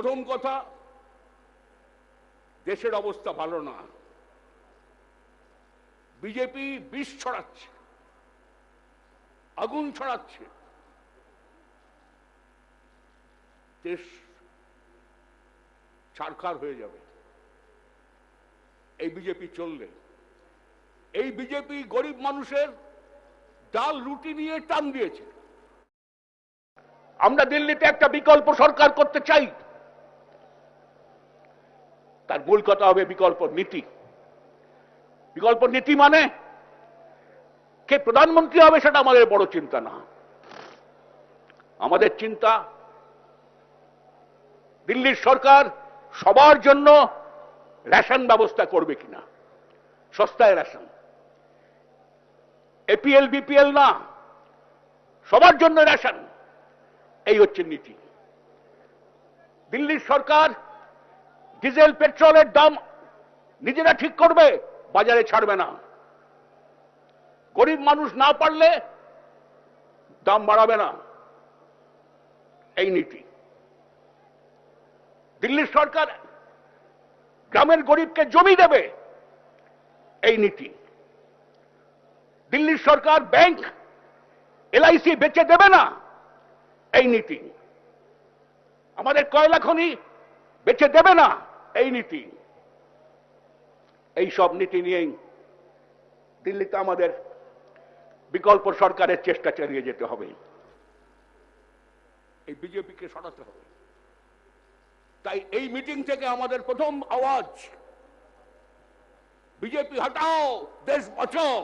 প্রথম কথা, দেশের অবস্থা ভালো না। বিজেপি বিষ ছড়াচ্ছে, আগুন ছড়াচ্ছে। দেশ ছাড়খার হয়ে যাবে। এই বিজেপি চললে, এই বিজেপি গরিব মানুষের ডাল রুটি নিয়ে টান দিয়েছে। আমরা দিল্লিতে একটা বিকল্প সরকার করতে চাই। তার মূল কথা হবে বিকল্প নীতি। বিকল্প নীতি মানে কে প্রধানমন্ত্রী হবে সেটা আমাদের বড় চিন্তা না। আমাদের চিন্তা দিল্লির সরকার সবার জন্য রেশন ব্যবস্থা করবে কিনা? সস্তায় রেশন। এপিএল, বিপিএল না, সবার জন্য রেশন। এই হচ্ছে নীতি। দিল্লির সরকার ডিজেল, পেট্রোলের দাম নিজেরা ঠিক করবে, বাজারে ছাড়বে না। গরিব মানুষ না পারলে দাম বাড়াবে না। এই নীতি। দিল্লির সরকার গ্রামের গরিবকে জমি দেবে, এই নীতি। দিল্লির সরকার ব্যাংক, এলআইসি বেচে দেবে না, এই নীতি। আমাদের কয়লা খনি বেচে দেবে না। এই নীতি, এই সব নীতি নিয়েই দিল্লিতে আমাদের বিকল্প সরকারের চেষ্টা চালিয়ে যেতে হবে। এই বিজেপিকে সরাতে হবে। তাই এই মিটিং থেকে আমাদের প্রথম আওয়াজ, বিজেপি হটাও, দেশ বাঁচাও।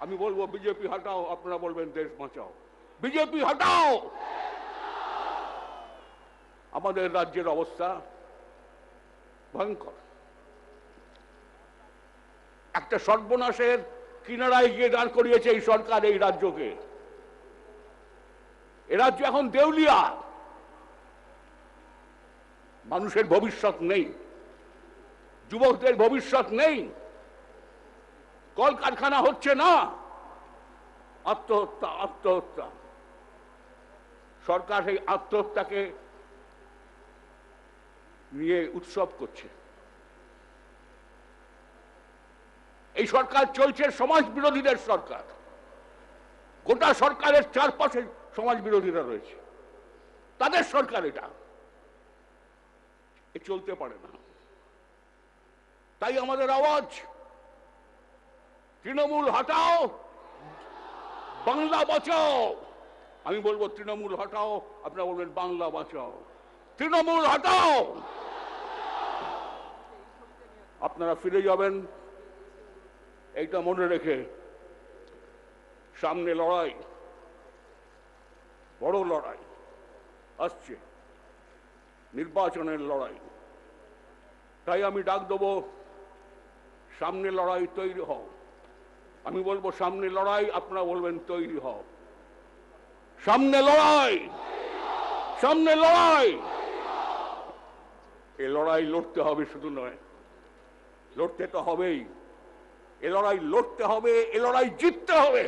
আমি বলব, বিজেপি হটাও, আপনারা বলবেন, দেশ বাঁচাও। বিজেপি হটাও। আমাদের রাজ্যের অবস্থা ভয়ঙ্কর। একটা সর্বনাশের কিনারায় গিয়ে দাঁড় করিয়েছে এই সরকার এই রাজ্যকে। এ রাজ্য এখন দেউলিয়া। মানুষের ভবিষ্যৎ নেই। যুবকদের ভবিষ্যৎ নেই। কলকারখানা হচ্ছে না। আত্মহত্যা আত্মহত্যা। সরকার সেই আত্মহত্যাকে নিয়ে উৎসব করছে। এই সরকার চলছে সমাজ বিরোধীদের সরকার। গোটা সরকারের চারপাশে সমাজ বিরোধীরা রয়েছে। তাদের সরকার এটা। এ চলতে পারে না। তাই আমাদের আওয়াজ, তৃণমূল হটাও, বাংলা বাঁচাও। আমি বলব, তৃণমূল হটাও, আপনারা বলবেন, বাংলা বাঁচাও। তৃণমূল হটাও। আপনারা ফিরে যাবেন। এইটা মনে রেখে সামনে লড়াই, বড় লড়াই আসছে, নির্বাচনের লড়াই। তাই আমি ডাক দেবো, সামনে লড়াই তৈরি হও। আমি বলব, সামনে লড়াই, আপনারা বলবেন, তৈরি হও। সামনে লড়াই! সামনে লড়াই! এই লড়াই লড়তে হবে শুধু নয়। লড়তে তো হবেই। এ লড়াই লড়তে হবে এ লড়াই জিততে হবে।